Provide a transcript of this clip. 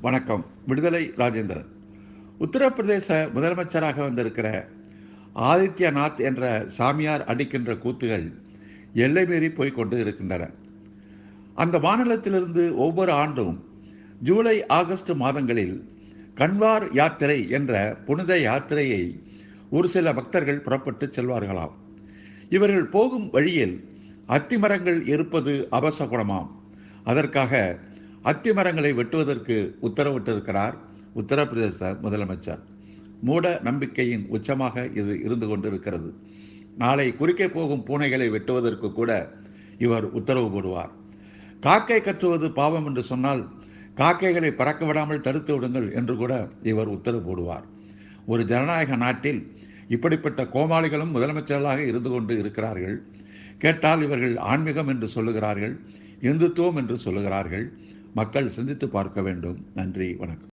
வணக்கம். விடுதலை ராஜேந்திரன். உத்தரப்பிரதேச முதலமைச்சராக வந்திருக்கிற ஆதித்யநாத் என்ற சாமியார் அடிக்கின்ற கூத்துகள் எல்லை மீறி போய்கொண்டு இருக்கின்றன. அந்த மாநிலத்திலிருந்து ஒவ்வொரு ஆண்டும் ஜூலை ஆகஸ்ட் மாதங்களில் கன்வார் யாத்திரை என்ற புனித யாத்திரையை ஒரு சில பக்தர்கள் புறப்பட்டு செல்வார்களாம். இவர்கள் போகும் வழியில் அத்திமரங்கள் இருப்பது அபசகுணமாம். அதற்காக அத்திமரங்களை வெட்டுவதற்கு உத்தரவிட்டிருக்கிறார் உத்தரப்பிரதேச முதலமைச்சர். மூட நம்பிக்கையின் உச்சமாக இது இருந்து கொண்டிருக்கிறது. நாளை குறுக்கே போகும் பூனைகளை வெட்டுவதற்கு கூட இவர் உத்தரவு போடுவார். காக்கை கற்றுவது பாவம் என்று சொன்னால் காக்கைகளை பறக்க விடாமல் தடுத்து விடுங்கள் என்று கூட இவர் உத்தரவு போடுவார். ஒரு ஜனநாயக நாட்டில் இப்படிப்பட்ட கோமாளிகளும் முதலமைச்சர்களாக இருந்து கொண்டு இருக்கிறார்கள். கேட்டால் இவர்கள் ஆன்மீகம் என்று சொல்லுகிறார்கள் இந்துத்துவம் என்று சொல்லுகிறார்கள் மக்கள் சிந்தித்து பார்க்க வேண்டும். நன்றி வணக்கம்.